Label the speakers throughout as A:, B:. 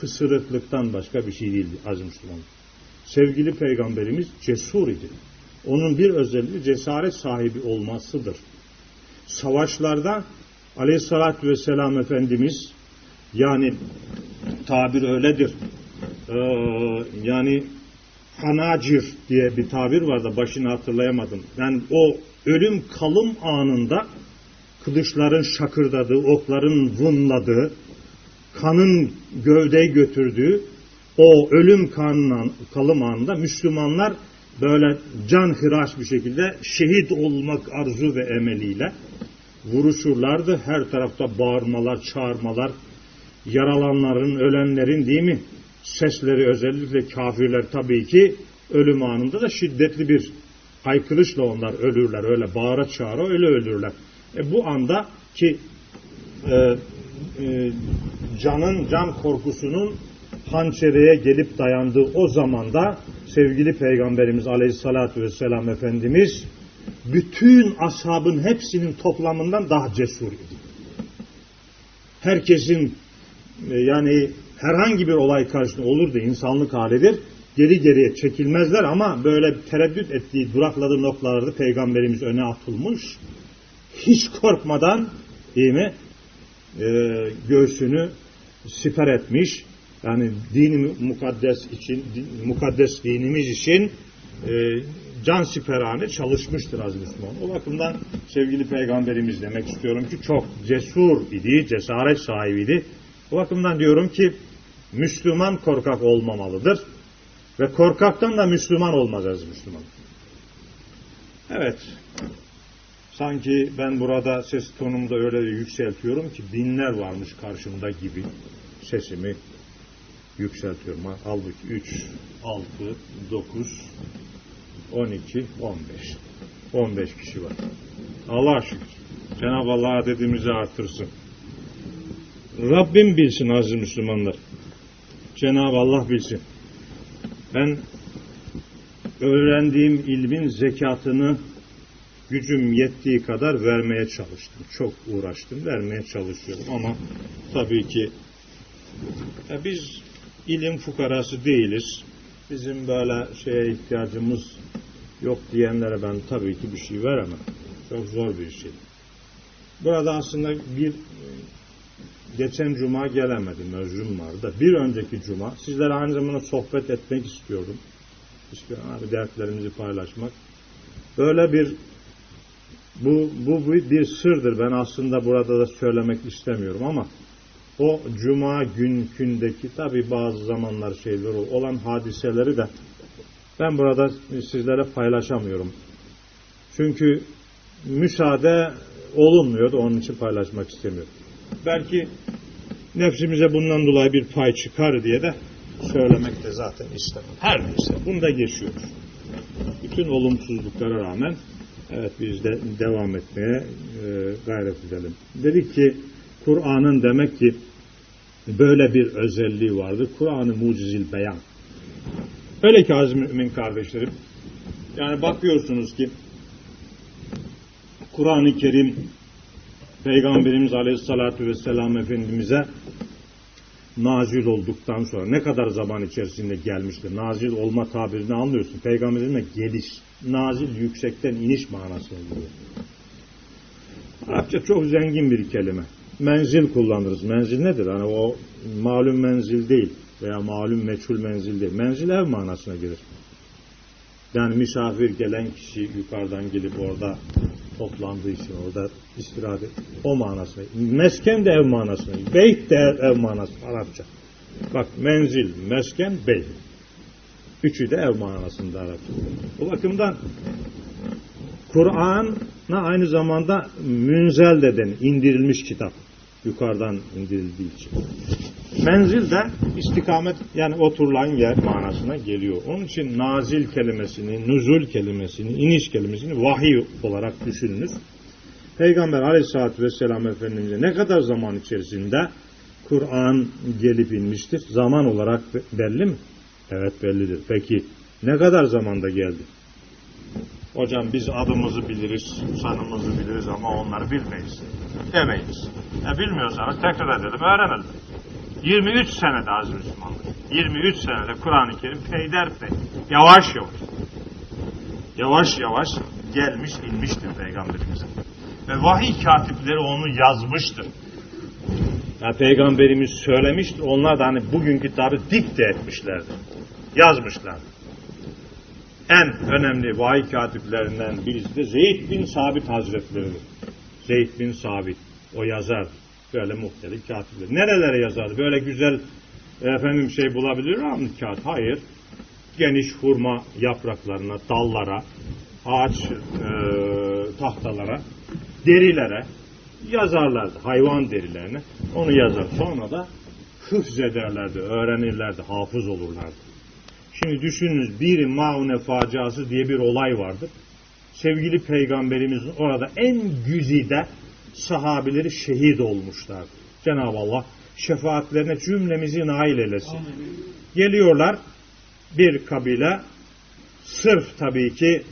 A: fısırıklıktan başka bir şey değildi aziz Müslüman. Sevgili peygamberimiz cesur idi. Onun bir özelliği cesaret sahibi olmasıdır. Savaşlarda aleyhissalatü vesselam Efendimiz yani tabir öyledir. Ee, yani hanacir diye bir tabir var da başını hatırlayamadım. Yani o ölüm kalım anında kılıçların şakırdadığı, okların vınladığı, kanın gövdeyi götürdüğü o ölüm kanından, kalım anında Müslümanlar böyle can hıraş bir şekilde şehit olmak arzu ve emeliyle vuruşurlardı. Her tarafta bağırmalar, çağırmalar, yaralanların, ölenlerin değil mi? Sesleri özellikle kafirler tabii ki ölüm anında da şiddetli bir haykırışla onlar ölürler. Öyle bağıra çağıra öyle ölürler. E bu anda ki e, e, canın, can korkusunun hançereye gelip dayandığı o zamanda sevgili Peygamberimiz Aleyhisselatü Vesselam Efendimiz bütün ashabın hepsinin toplamından daha cesur idi. Herkesin e, yani herhangi bir olay karşısında olur da insanlık halidir. Geri geriye çekilmezler ama böyle tereddüt ettiği durakladığı noktalarda Peygamberimiz öne atılmış. Hiç korkmadan değil mi? E, göğsünü siper etmiş. Yani dini mukaddes için, mukaddes dinimiz için e, can siperhane çalışmıştır aziz Müslüman. O bakımdan sevgili peygamberimiz demek istiyorum ki çok cesur idi, cesaret sahibiydi. O bakımdan diyorum ki Müslüman korkak olmamalıdır. Ve korkaktan da Müslüman olmaz aziz Müslüman. Evet. Sanki ben burada ses tonumda öyle yükseltiyorum ki binler varmış karşımda gibi sesimi yükseltiyorum. Halbuki 3, 6, 9, 12, 15. 15 kişi var. Allah şükür. Cenab-ı Allah adedimizi artırsın. Rabbim bilsin aziz Müslümanlar. Cenab-ı Allah bilsin. Ben öğrendiğim ilmin zekatını gücüm yettiği kadar vermeye çalıştım. Çok uğraştım, vermeye çalışıyorum ama tabii ki ya biz ilim fukarası değiliz. Bizim böyle şeye ihtiyacımız yok diyenlere ben tabii ki bir şey veremem. Çok zor bir şey. Burada aslında bir geçen cuma gelemedim. Özrüm vardı. Bir önceki cuma sizlere aynı zamanda sohbet etmek istiyordum. İstiyorum abi dertlerimizi paylaşmak. Böyle bir bu, bu bir sırdır. Ben aslında burada da söylemek istemiyorum ama o cuma günkündeki tabi bazı zamanlar şeyler olan hadiseleri de ben burada sizlere paylaşamıyorum. Çünkü müsaade olunmuyordu. Onun için paylaşmak istemiyorum. Belki nefsimize bundan dolayı bir pay çıkar diye de söylemek de zaten istemem. Her neyse. Bunu da geçiyoruz. Bütün olumsuzluklara rağmen evet biz de devam etmeye e, gayret edelim. Dedik ki Kur'an'ın demek ki böyle bir özelliği vardır. Kur'an-ı mucizil beyan. Öyle ki aziz mümin kardeşlerim, yani bakıyorsunuz ki Kur'an-ı Kerim Peygamberimiz Aleyhisselatü Vesselam Efendimiz'e nazil olduktan sonra ne kadar zaman içerisinde gelmiştir? Nazil olma tabirini anlıyorsun. Peygamberime geliş, nazil yüksekten iniş manasına geliyor. Arapça çok zengin bir kelime. Menzil kullanırız. Menzil nedir? Hani o malum menzil değil veya malum meçhul menzil değil. Menzil ev manasına gelir. Yani misafir gelen kişi yukarıdan gelip orada toplandığı için orada istirahat. O manasına. Mesken de ev manasına. Beyt de ev, ev manası Arapça. Bak menzil, mesken, beyt. Üçü de ev manasında Arapça. O bakımdan Kur'an'a aynı zamanda münzel deden indirilmiş kitap. Yukarıdan indirildiği için. Menzil de istikamet yani oturulan yer manasına geliyor. Onun için nazil kelimesini, nüzul kelimesini, iniş kelimesini vahiy olarak düşününüz. Peygamber aleyhissalatü vesselam Efendimiz'e ne kadar zaman içerisinde Kur'an gelip inmiştir? Zaman olarak belli mi? Evet bellidir. Peki ne kadar zamanda geldi? Hocam biz adımızı biliriz, sanımızı biliriz ama onları bilmeyiz. Demeyiz. E bilmiyorsanız tekrar edelim, öğrenelim. 23 senede az Müslümanlık. 23 senede Kur'an-ı Kerim peyderpey, yavaş yavaş, yavaş yavaş gelmiş inmiştir Peygamberimize. Ve vahiy katipleri onu yazmıştır. Ya Peygamberimiz söylemiştir, onlar da hani bugünkü tabi dikte etmişlerdi. Yazmışlar. En önemli vahiy katiplerinden birisi de Zeyd bin Sabit Hazretleri'dir. Zeyd bin Sabit. O yazar. Böyle muhtelif katipler. Nerelere yazardı? Böyle güzel efendim şey bulabilir mi kağıt? Hayır. Geniş hurma yapraklarına, dallara, ağaç e, tahtalara, derilere yazarlardı. Hayvan derilerine. Onu yazar. Sonra da hıfz ederlerdi, öğrenirlerdi, hafız olurlardı. Şimdi düşününüz bir Maune faciası diye bir olay vardır. Sevgili peygamberimizin orada en güzide sahabileri şehit olmuşlar. Cenab-ı Allah şefaatlerine cümlemizi nail eylesin. Geliyorlar bir kabile sırf tabii ki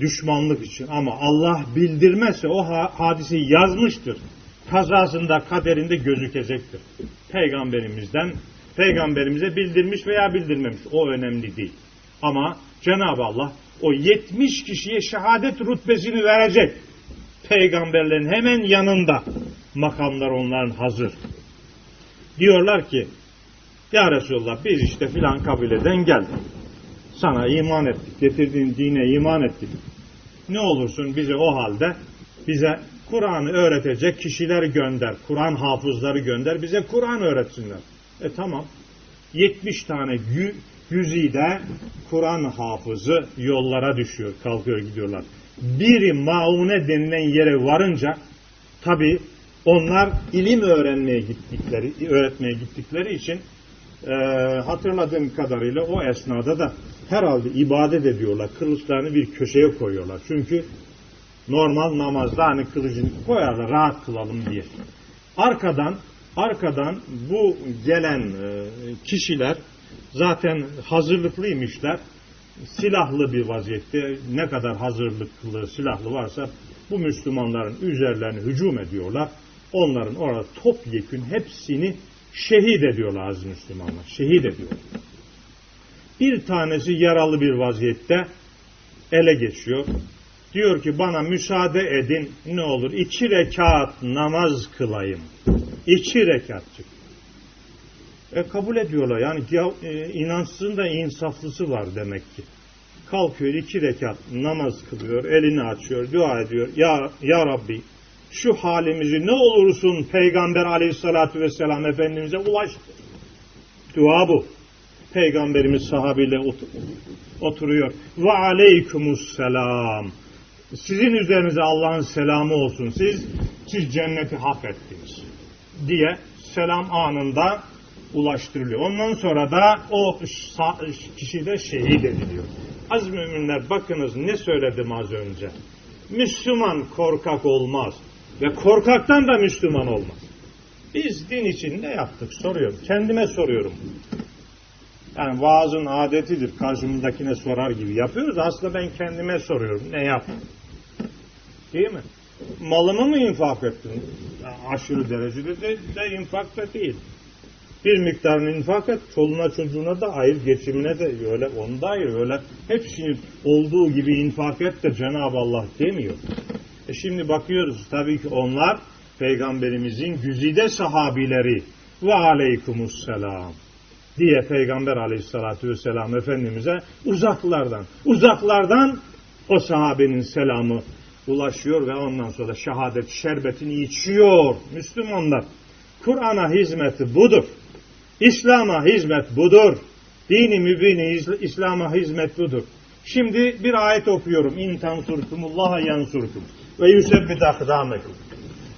A: düşmanlık için ama Allah bildirmezse o ha hadiseyi yazmıştır. Kazasında kaderinde gözükecektir. Peygamberimizden peygamberimize bildirmiş veya bildirmemiş. O önemli değil. Ama Cenab-ı Allah o 70 kişiye şehadet rütbesini verecek. Peygamberlerin hemen yanında makamlar onların hazır. Diyorlar ki Ya Resulallah biz işte filan kabileden geldik. Sana iman ettik. Getirdiğin dine iman ettik. Ne olursun bize o halde bize Kur'an'ı öğretecek kişileri gönder. Kur'an hafızları gönder. Bize Kur'an öğretsinler. E tamam. 70 tane gü, güzide Kur'an hafızı yollara düşüyor. Kalkıyor gidiyorlar. Biri maune denilen yere varınca tabi onlar ilim öğrenmeye gittikleri, öğretmeye gittikleri için e, hatırladığım kadarıyla o esnada da herhalde ibadet ediyorlar. Kılıçlarını bir köşeye koyuyorlar. Çünkü normal namazda hani kılıcını koyarlar rahat kılalım diye. Arkadan arkadan bu gelen e, kişiler zaten hazırlıklıymışlar. Silahlı bir vaziyette ne kadar hazırlıklı silahlı varsa bu Müslümanların üzerlerine hücum ediyorlar. Onların orada topyekün hepsini şehit ediyorlar aziz Müslümanlar. Şehit ediyorlar. Bir tanesi yaralı bir vaziyette ele geçiyor. Diyor ki bana müsaade edin ne olur iki rekat namaz kılayım. İki rekatçık. E kabul ediyorlar. Yani ya, e, inançsızın da insaflısı var demek ki. Kalkıyor iki rekat namaz kılıyor, elini açıyor, dua ediyor. Ya, ya Rabbi şu halimizi ne olursun Peygamber aleyhissalatü vesselam Efendimiz'e ulaştır. Dua bu. Peygamberimiz sahabiyle oturuyor. Ve aleykumus selam. Sizin üzerinize Allah'ın selamı olsun. Siz, siz cenneti hak ettiniz. Diye selam anında ulaştırılıyor. Ondan sonra da o kişi de şehit ediliyor. Az müminler bakınız ne söyledim az önce. Müslüman korkak olmaz. Ve korkaktan da Müslüman olmaz. Biz din için ne yaptık soruyorum. Kendime soruyorum. Yani vaazın adetidir. Karşımızdakine sorar gibi yapıyoruz. Aslında ben kendime soruyorum. Ne yaptım? Değil mi? Malımı mı infak ettin? Aşırı derecede de, de infak da değil. Bir miktarını infak et, çoluğuna çocuğuna da ayır, geçimine de öyle, onu da ayır, öyle hepsini olduğu gibi infak et de Cenab-ı Allah demiyor. E şimdi bakıyoruz tabii ki onlar Peygamberimizin güzide sahabileri ve aleykümüsselam diye Peygamber aleyhissalatü vesselam Efendimiz'e uzaklardan, uzaklardan o sahabenin selamı ulaşıyor ve ondan sonra şehadet şerbetini içiyor. Müslümanlar Kur'an'a hizmeti budur. İslam'a hizmet budur. Dini mübini İslam'a hizmet budur. Şimdi bir ayet okuyorum. İn tansurkumullaha yansurkum ve yusebbit akdamekum.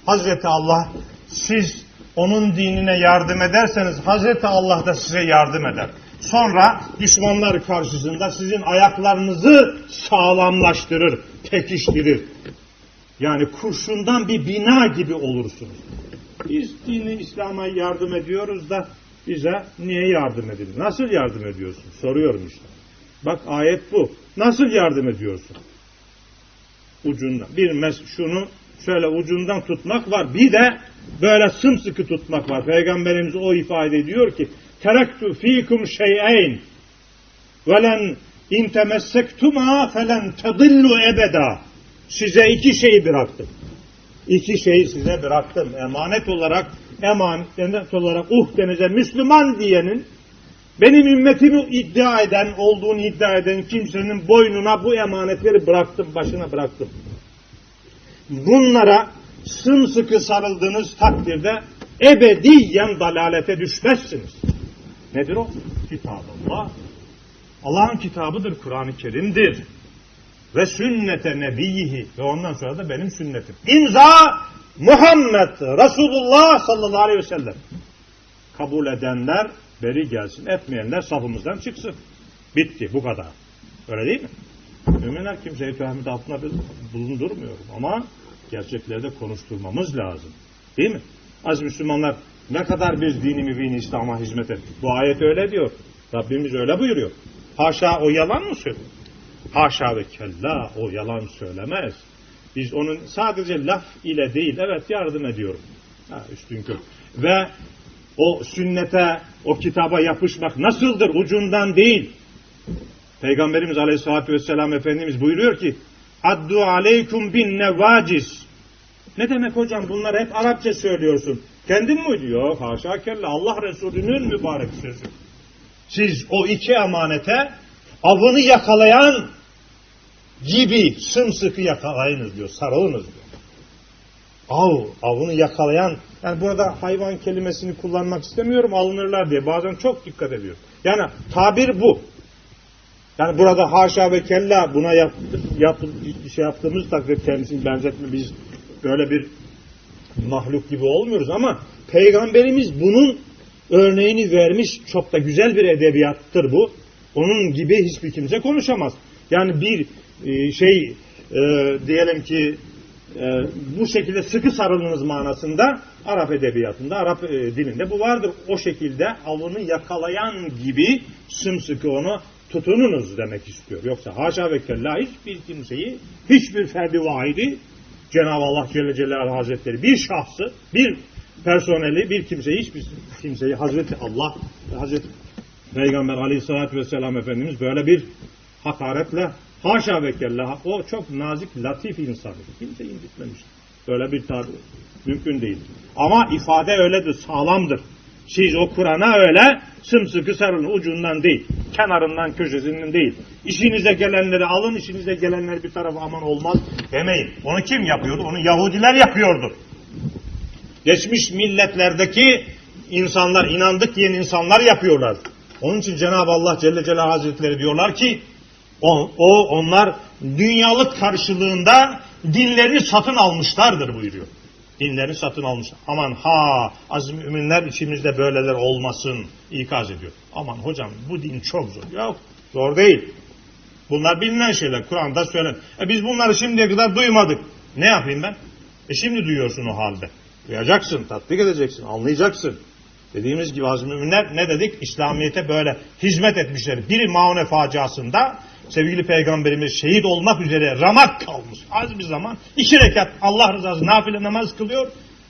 A: Hazreti Allah siz onun dinine yardım ederseniz Hazreti Allah da size yardım eder. Sonra düşmanlar karşısında sizin ayaklarınızı sağlamlaştırır, pekiştirir. Yani kurşundan bir bina gibi olursunuz. Biz dini İslam'a yardım ediyoruz da bize niye yardım edin? Nasıl yardım ediyorsun? Soruyorum işte. Bak ayet bu. Nasıl yardım ediyorsun? Ucundan. Bir mes şunu şöyle ucundan tutmak var. Bir de böyle sımsıkı tutmak var. Peygamberimiz o ifade ediyor ki teraktu fikum şey'eyn velen in temessektuma felen tadillu ebeda. Size iki şey bıraktım. İki şeyi size bıraktım. Emanet olarak emanet olarak uh denize Müslüman diyenin benim ümmetimi iddia eden, olduğunu iddia eden kimsenin boynuna bu emanetleri bıraktım, başına bıraktım. Bunlara sımsıkı sarıldığınız takdirde ebediyen dalalete düşmezsiniz. Nedir o? Kitabullah. Allah'ın kitabıdır, Kur'an-ı Kerim'dir. Ve sünnete nebiyihi ve ondan sonra da benim sünnetim. İmza Muhammed Resulullah sallallahu aleyhi ve sellem. Kabul edenler beri gelsin, etmeyenler safımızdan çıksın. Bitti, bu kadar. Öyle değil mi? Müminler kimseyi töhmet altına bulundurmuyorum ama gerçeklerde konuşturmamız lazım. Değil mi? Az Müslümanlar ne kadar biz dini mübin İslam'a hizmet ettik. Bu ayet öyle diyor. Rabbimiz öyle buyuruyor. Haşa o yalan mı söylüyor? Haşa ve kella o yalan söylemez. Biz onun sadece laf ile değil, evet yardım ediyorum. Ha, üstün kök. Ve o sünnete, o kitaba yapışmak nasıldır? Ucundan değil. Peygamberimiz Aleyhisselatü Vesselam Efendimiz buyuruyor ki Addu aleykum bin nevacis. Ne demek hocam bunlar hep Arapça söylüyorsun. Kendin mi diyor? Haşa kella Allah Resulü'nün mübarek sözü. Siz o iki emanete avını yakalayan gibi sımsıkı yakalayınız diyor. Sarılınız diyor. Av, avını yakalayan yani burada hayvan kelimesini kullanmak istemiyorum alınırlar diye bazen çok dikkat ediyor. Yani tabir bu. Yani burada haşa ve kella buna yap, yap, şey yaptığımız takdirde kendisini benzetme biz böyle bir mahluk gibi olmuyoruz ama peygamberimiz bunun örneğini vermiş çok da güzel bir edebiyattır bu. Onun gibi hiçbir kimse konuşamaz. Yani bir e, şey e, diyelim ki e, bu şekilde sıkı sarılınız manasında Arap edebiyatında, Arap dilinde bu vardır. O şekilde avını yakalayan gibi sımsıkı onu tutununuz demek istiyor. Yoksa haşa ve kella hiçbir kimseyi, hiçbir ferdi vahidi Cenab-ı Allah Celle Celaluhu Hazretleri bir şahsı, bir personeli, bir kimseyi, hiçbir kimseyi Hazreti Allah, Hazreti Peygamber Aleyhisselatü Vesselam Efendimiz böyle bir hakaretle haşa ve kella o çok nazik, latif insan. Kimse incitmemiş. Böyle bir tabi mümkün değil. Ama ifade öyledir, sağlamdır. Siz o Kur'an'a öyle sımsıkı sarılın ucundan değil, kenarından köşesinden değil. İşinize gelenleri alın, işinize gelenleri bir tarafa aman olmaz demeyin. Onu kim yapıyordu? Onu Yahudiler yapıyordu. Geçmiş milletlerdeki insanlar, inandık diyen insanlar yapıyorlar. Onun için Cenab-ı Allah Celle Celaluhu Hazretleri diyorlar ki o, o onlar dünyalık karşılığında dinlerini satın almışlardır buyuruyor. Dinlerini satın almış. Aman ha aziz müminler içimizde böyleler olmasın ikaz ediyor. Aman hocam bu din çok zor. Yok zor değil. Bunlar bilinen şeyler. Kur'an'da söylen. E biz bunları şimdiye kadar duymadık. Ne yapayım ben? E şimdi duyuyorsun o halde. Duyacaksın, tatbik edeceksin, anlayacaksın. Dediğimiz gibi aziz müminler ne dedik? İslamiyet'e böyle hizmet etmişler. Biri Maune faciasında sevgili peygamberimiz şehit olmak üzere ramak kalmış. Az bir zaman iki rekat Allah rızası nafile namaz kılıyor.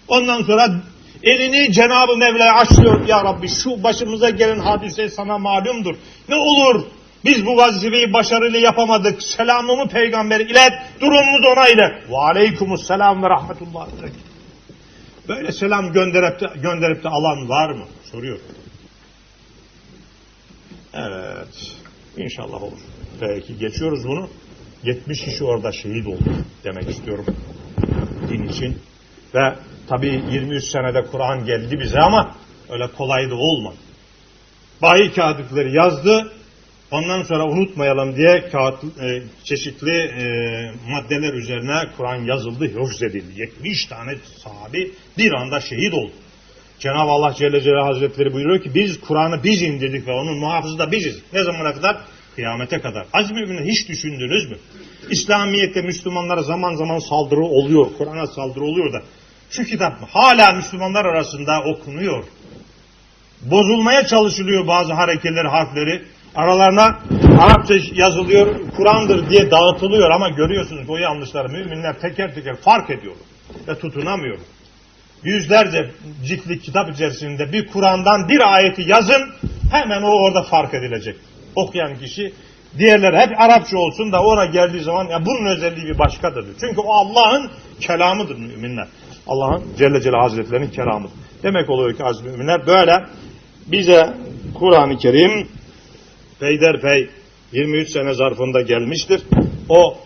A: Ondan sonra elini Cenab-ı Mevla'ya açıyor. Ya Rabbi şu başımıza gelen hadise sana malumdur. Ne olur biz bu vazifeyi başarıyla yapamadık. Selamımı peygamber ilet, durumumuz ona ilet. Ve aleykumus selam ve rahmetullah. Böyle selam gönderip de, gönderip de alan var mı? Soruyor. Evet. İnşallah olur. Peki geçiyoruz bunu. 70 kişi orada şehit oldu demek istiyorum. Din için. Ve tabi 23 senede Kur'an geldi bize ama öyle kolay da olmadı. Bayi kağıtları yazdı. Ondan sonra unutmayalım diye kağıt, e, çeşitli e, maddeler üzerine Kur'an yazıldı, hıfz edildi. 70 tane sahabi bir anda şehit oldu. Cenab-ı Allah Celle Celaluhu Hazretleri buyuruyor ki biz Kur'an'ı biz indirdik ve onun muhafızı da biziz. Ne zamana kadar? Kıyamete kadar. Aziz müminler hiç düşündünüz mü? İslamiyet'te Müslümanlara zaman zaman saldırı oluyor. Kur'an'a saldırı oluyor da. Şu kitap hala Müslümanlar arasında okunuyor. Bozulmaya çalışılıyor bazı hareketleri, harfleri. Aralarına Arapça yazılıyor, Kur'an'dır diye dağıtılıyor ama görüyorsunuz o yanlışları müminler teker teker fark ediyorlar ve tutunamıyor. yüzlerce ciltlik kitap içerisinde bir Kur'an'dan bir ayeti yazın hemen o orada fark edilecek. Okuyan kişi diğerleri hep Arapça olsun da ona geldiği zaman ya bunun özelliği bir başkadır. Çünkü o Allah'ın kelamıdır müminler. Allah'ın Celle Celle Hazretlerinin kelamıdır. Demek oluyor ki aziz müminler böyle bize Kur'an-ı Kerim peyderpey 23 sene zarfında gelmiştir. O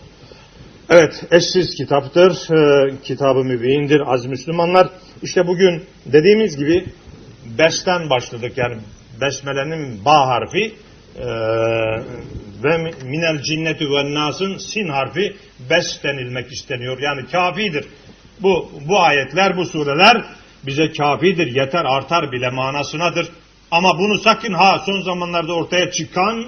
A: evet eşsiz kitaptır. E, kitabı mübindir az Müslümanlar. İşte bugün dediğimiz gibi besten başladık. Yani besmelenin ba harfi e, ve minel cinneti ve nasın sin harfi bes denilmek isteniyor. Yani kafidir. Bu, bu ayetler, bu sureler bize kafidir, yeter, artar bile manasınadır. Ama bunu sakın ha son zamanlarda ortaya çıkan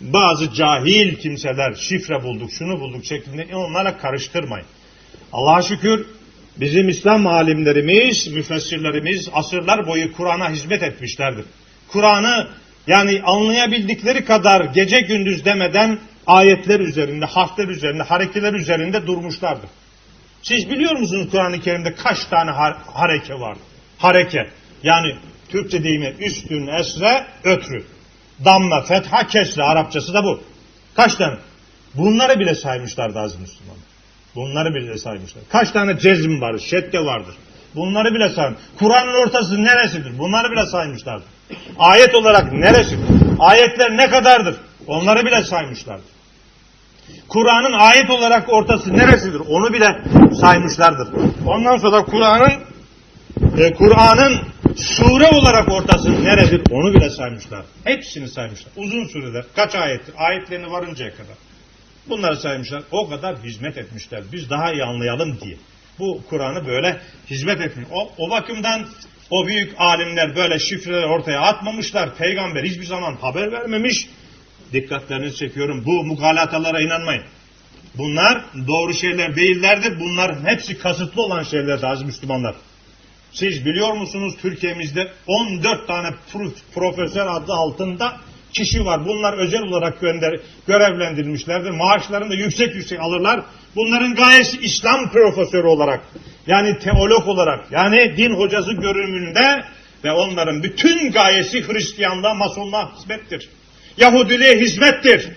A: bazı cahil kimseler şifre bulduk, şunu bulduk şeklinde onlara karıştırmayın. Allah'a şükür bizim İslam alimlerimiz, müfessirlerimiz asırlar boyu Kur'an'a hizmet etmişlerdir. Kur'an'ı yani anlayabildikleri kadar gece gündüz demeden ayetler üzerinde, harfler üzerinde, harekeler üzerinde durmuşlardır. Siz biliyor musunuz Kur'an-ı Kerim'de kaç tane har- hareke var? Hareke. Yani Türkçe deyimi üstün, esre, ötrü. Damla, fetha, kesre. Arapçası da bu. Kaç tane? Bunları bile saymışlardı az Müslüman. Bunları bile saymışlar. Kaç tane cezm var, şedde vardır. Bunları bile saymışlar. Kur'an'ın ortası neresidir? Bunları bile saymışlardı. Ayet olarak neresidir? Ayetler ne kadardır? Onları bile saymışlardı. Kur'an'ın ayet olarak ortası neresidir? Onu bile saymışlardır. Ondan sonra Kur'an'ın e, Kur'an'ın sure olarak ortası neredir? Onu bile saymışlar. Hepsini saymışlar. Uzun süreler. Kaç ayettir? Ayetlerini varıncaya kadar. Bunları saymışlar. O kadar hizmet etmişler. Biz daha iyi anlayalım diye. Bu Kur'an'ı böyle hizmet etmiş. O, o bakımdan o büyük alimler böyle şifreler ortaya atmamışlar. Peygamber hiçbir zaman haber vermemiş. Dikkatlerinizi çekiyorum. Bu mugalatalara inanmayın. Bunlar doğru şeyler değillerdir. Bunların hepsi kasıtlı olan şeylerdir aziz Müslümanlar. Siz biliyor musunuz Türkiye'mizde 14 tane profesör adı altında kişi var. Bunlar özel olarak gönder, görevlendirilmişlerdir. Maaşlarını da yüksek yüksek alırlar. Bunların gayesi İslam profesörü olarak yani teolog olarak yani din hocası görünümünde ve onların bütün gayesi Hristiyanlığa, Masonluğa hizmettir. Yahudiliğe hizmettir.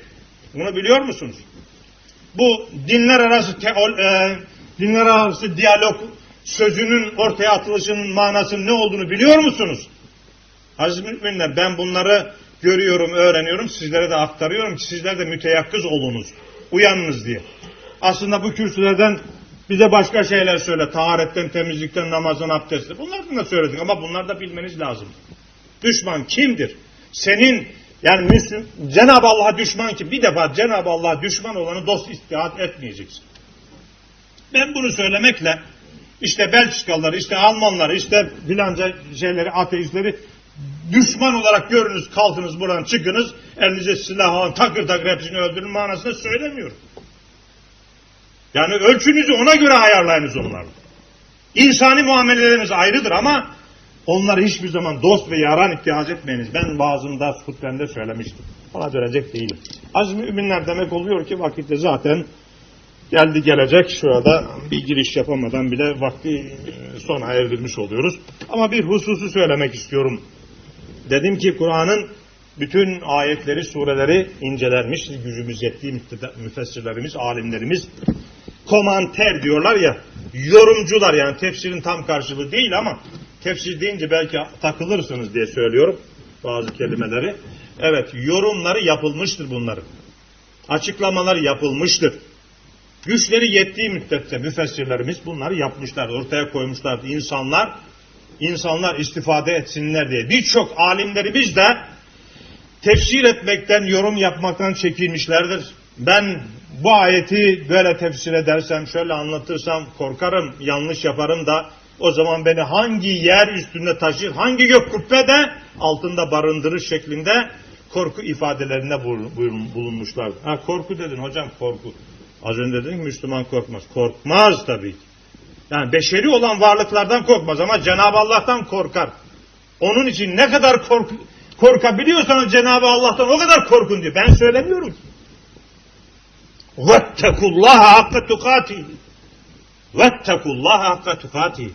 A: Bunu biliyor musunuz? Bu dinler arası teol, e, dinler arası diyalog sözünün ortaya atılışının manasının ne olduğunu biliyor musunuz? Aziz müminler ben bunları görüyorum, öğreniyorum, sizlere de aktarıyorum ki sizler de müteyakkız olunuz, uyanınız diye. Aslında bu kürsülerden bize başka şeyler söyle, taharetten, temizlikten, namazdan, abdestten. Bunlardan da söyledik ama bunları da bilmeniz lazım. Düşman kimdir? Senin yani Müslüm, Cenab-ı Allah'a düşman ki bir defa Cenab-ı Allah'a düşman olanı dost istihat etmeyeceksin. Ben bunu söylemekle işte Belçikalıları, işte Almanları, işte filanca şeyleri, ateistleri düşman olarak görünüz, kalkınız buradan çıkınız, elinize silah alın, takır takır hepsini öldürün manasında söylemiyorum. Yani ölçünüzü ona göre ayarlayınız onlarla. İnsani muameleleriniz ayrıdır ama onları hiçbir zaman dost ve yaran ihtiyaç etmeyiniz. Ben bazında hutbemde söylemiştim. Ona dönecek değilim. Az müminler demek oluyor ki vakitte zaten geldi gelecek. Şurada bir giriş yapamadan bile vakti sona erdirmiş oluyoruz. Ama bir hususu söylemek istiyorum. Dedim ki Kur'an'ın bütün ayetleri, sureleri incelenmiş. Gücümüz yettiği müfessirlerimiz, alimlerimiz komanter diyorlar ya, yorumcular yani tefsirin tam karşılığı değil ama tefsir deyince belki takılırsınız diye söylüyorum bazı kelimeleri. Evet, yorumları yapılmıştır bunların. Açıklamaları yapılmıştır. Güçleri yettiği müddetçe müfessirlerimiz bunları yapmışlar, ortaya koymuşlardı. İnsanlar, insanlar istifade etsinler diye. Birçok alimlerimiz de tefsir etmekten, yorum yapmaktan çekinmişlerdir. Ben bu ayeti böyle tefsir edersem, şöyle anlatırsam korkarım, yanlış yaparım da o zaman beni hangi yer üstünde taşır, hangi gök kubbe de altında barındırır şeklinde korku ifadelerinde bulunmuşlar. Ha korku dedin hocam korku. Az önce dedim Müslüman korkmaz. Korkmaz tabii. Yani beşeri olan varlıklardan korkmaz ama Cenab-ı Allah'tan korkar. Onun için ne kadar kork korkabiliyorsanız Cenab-ı Allah'tan o kadar korkun diyor. Ben söylemiyorum ki. Vettekullaha hakka tukatihi. Vettekullaha hakka tukatihi.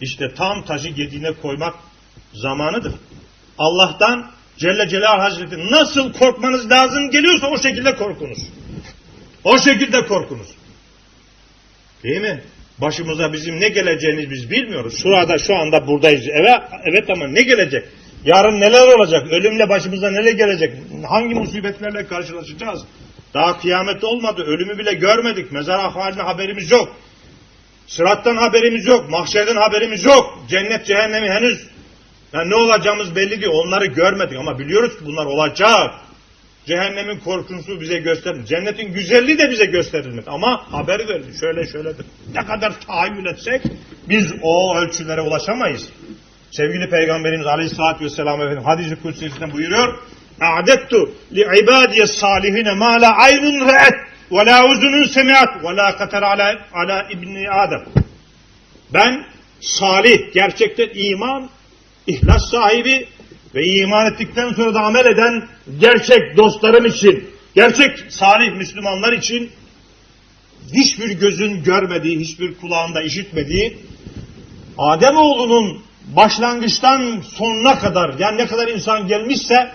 A: İşte tam taşı yediğine koymak zamanıdır. Allah'tan Celle Celal Hazreti nasıl korkmanız lazım geliyorsa o şekilde korkunuz. O şekilde korkunuz. Değil mi? Başımıza bizim ne geleceğini biz bilmiyoruz. Şurada şu anda buradayız. Evet, evet ama ne gelecek? Yarın neler olacak? Ölümle başımıza neler gelecek? Hangi musibetlerle karşılaşacağız? Daha kıyamet olmadı. Ölümü bile görmedik. Mezar ahvaline haberimiz yok. Sırattan haberimiz yok. Mahşerden haberimiz yok. Cennet cehennemi henüz yani ne olacağımız belli değil. Onları görmedik ama biliyoruz ki bunlar olacak. Cehennemin korkunçluğu bize gösterildi. Cennetin güzelliği de bize gösterilmedi. Ama haber verildi. Şöyle şöyledir. Ne kadar tahayyül etsek biz o ölçülere ulaşamayız. Sevgili Peygamberimiz Aleyhisselatü Vesselam Efendim hadis-i kudsisinden buyuruyor. A'dettu li ibadiye salihine ma la aynun re'et ve la uzunun semiat ve la kater ala, ala ibni Adem. Ben salih, gerçekten iman, ihlas sahibi ve iman ettikten sonra da amel eden gerçek dostlarım için, gerçek salih Müslümanlar için hiçbir gözün görmediği, hiçbir kulağında işitmediği Ademoğlunun başlangıçtan sonuna kadar yani ne kadar insan gelmişse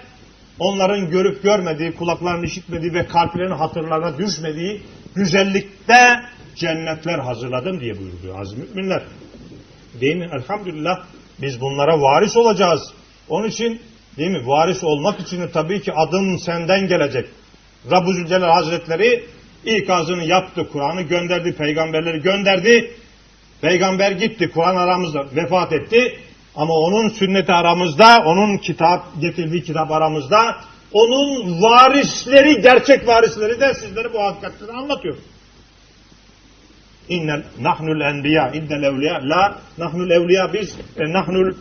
A: onların görüp görmediği, kulaklarının işitmediği ve kalplerinin hatırlarına düşmediği güzellikte cennetler hazırladım diye buyuruyor aziz müminler. Değil? Elhamdülillah biz bunlara varis olacağız. Onun için değil mi? Varis olmak için de tabii ki adım senden gelecek. Rabbü Zülcelal Hazretleri ikazını yaptı. Kur'an'ı gönderdi, peygamberleri gönderdi. Peygamber gitti, Kur'an aramızda vefat etti. Ama onun sünneti aramızda, onun kitap getirdiği kitap aramızda. Onun varisleri, gerçek varisleri de sizlere bu hakikatleri anlatıyor. İnnel nahnul enbiya, innel evliya, la nahnul evliya biz, e, nahnul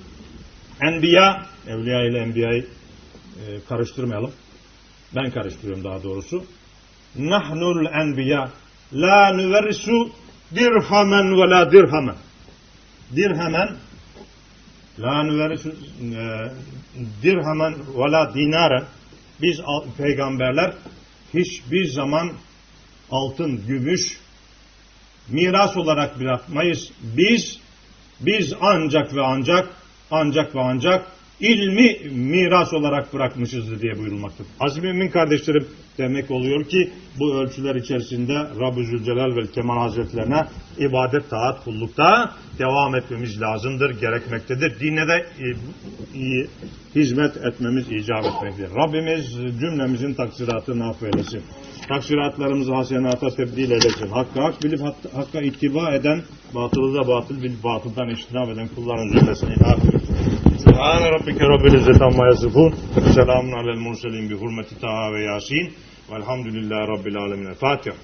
A: enbiya, evliya ile enbiyayı e, karıştırmayalım. Ben karıştırıyorum daha doğrusu. Nahnul enbiya, la nüverrisu dirhamen ve la dirhamen. Dirhamen, la nüverrisu e, dirhamen ve la dinaren. Biz peygamberler hiçbir zaman altın, gümüş, miras olarak bırakmayız. Biz biz ancak ve ancak ancak ve ancak ilmi miras olarak bırakmışızdır diye buyurulmaktadır. Aziz kardeşlerim demek oluyor ki bu ölçüler içerisinde Rabbü Zülcelal ve Kemal Hazretlerine ibadet, taat, kullukta devam etmemiz lazımdır, gerekmektedir. Dine de e, hizmet etmemiz icap etmektedir. Rabbimiz cümlemizin taksiratını affeylesin. Taksiratlarımızı hasenata tebdil eylesin. Hakkı hak bilip hakka ittiba eden, batılı da batıl bilip batıldan iştinab eden kulların zümresine ilhak buyursun. Subhane rabbike rabbil izzeti amma yasifun. Selamun alel murselin bi hurmeti Taha ve Yasin. Velhamdülillahi rabbil alemin. Fatiha.